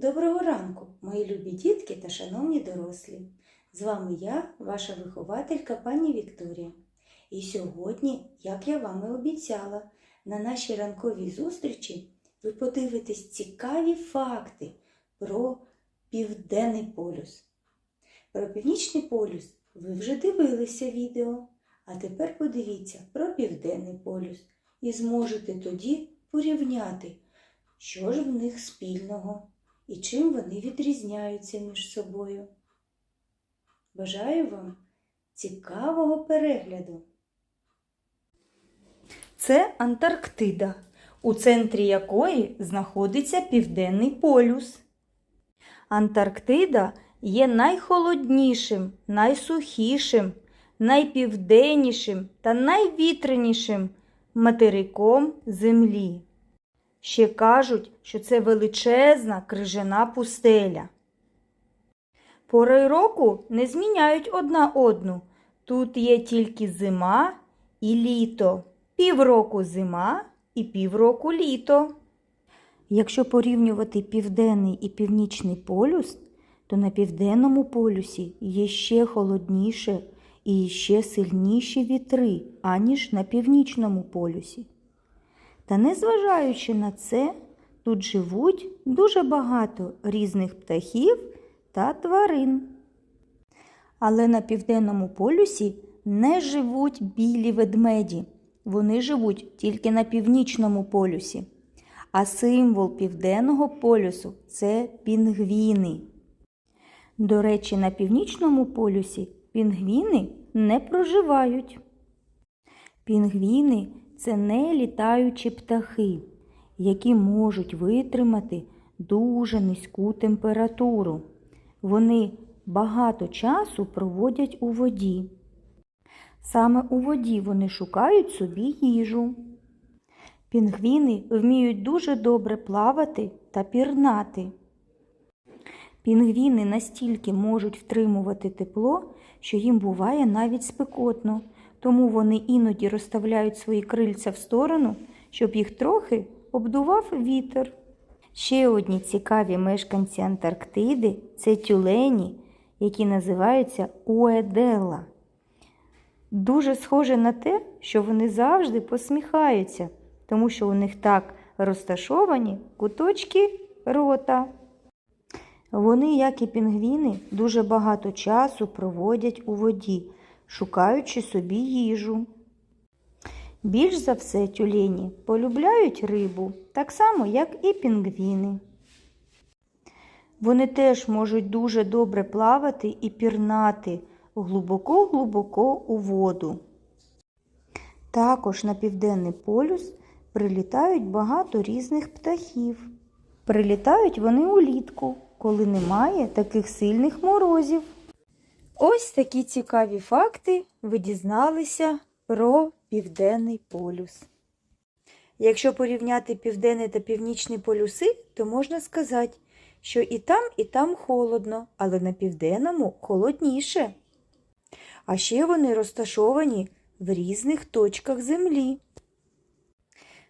Доброго ранку, мої любі дітки та шановні дорослі. З вами я, ваша вихователька пані Вікторія. І сьогодні, як я вам і обіцяла, на нашій ранковій зустрічі ви подивитесь цікаві факти про Південний полюс. Про Північний полюс ви вже дивилися відео, а тепер подивіться про Південний полюс і зможете тоді порівняти, що ж в них спільного і чим вони відрізняються між собою. Бажаю вам цікавого перегляду. Це Антарктида, у центрі якої знаходиться Південний полюс. Антарктида є найхолоднішим, найсухішим, найпівденнішим та найвітрянішим материком Землі. Ще кажуть, що це величезна крижана пустеля. Пори року не зміняють одна одну. Тут є тільки зима і літо. Півроку зима і півроку літо. Якщо порівнювати південний і північний полюс, то на південному полюсі є ще холодніше і ще сильніші вітри, аніж на північному полюсі. Та незважаючи на це, тут живуть дуже багато різних птахів та тварин. Але на південному полюсі не живуть білі ведмеді. Вони живуть тільки на північному полюсі. А символ південного полюсу це пінгвіни. До речі, на північному полюсі пінгвіни не проживають. Пінгвіни це не літаючі птахи, які можуть витримати дуже низьку температуру. Вони багато часу проводять у воді. Саме у воді вони шукають собі їжу. Пінгвіни вміють дуже добре плавати та пірнати. Пінгвіни настільки можуть втримувати тепло, що їм буває навіть спекотно, тому вони іноді розставляють свої крильця в сторону, щоб їх трохи обдував вітер. Ще одні цікаві мешканці Антарктиди це тюлені, які називаються уеделла. Дуже схоже на те, що вони завжди посміхаються, тому що у них так розташовані куточки рота. Вони, як і пінгвіни, дуже багато часу проводять у воді, шукаючи собі їжу. Більш за все тюлені полюбляють рибу, так само, як і пінгвіни. Вони теж можуть дуже добре плавати і пірнати глибоко-глибоко у воду. Також на південний полюс прилітають багато різних птахів. Прилітають вони улітку, коли немає таких сильних морозів. Ось такі цікаві факти ви дізналися про Південний полюс. Якщо порівняти південний та північний полюси, то можна сказати, що і там, і там холодно, але на південному холодніше. А ще вони розташовані в різних точках землі.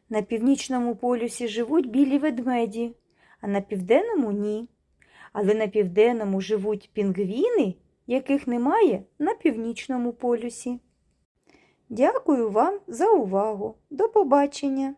На північному полюсі живуть білі ведмеді, а на південному ні. Але на південному живуть пінгвіни, яких немає на північному полюсі. Дякую вам за увагу. До побачення!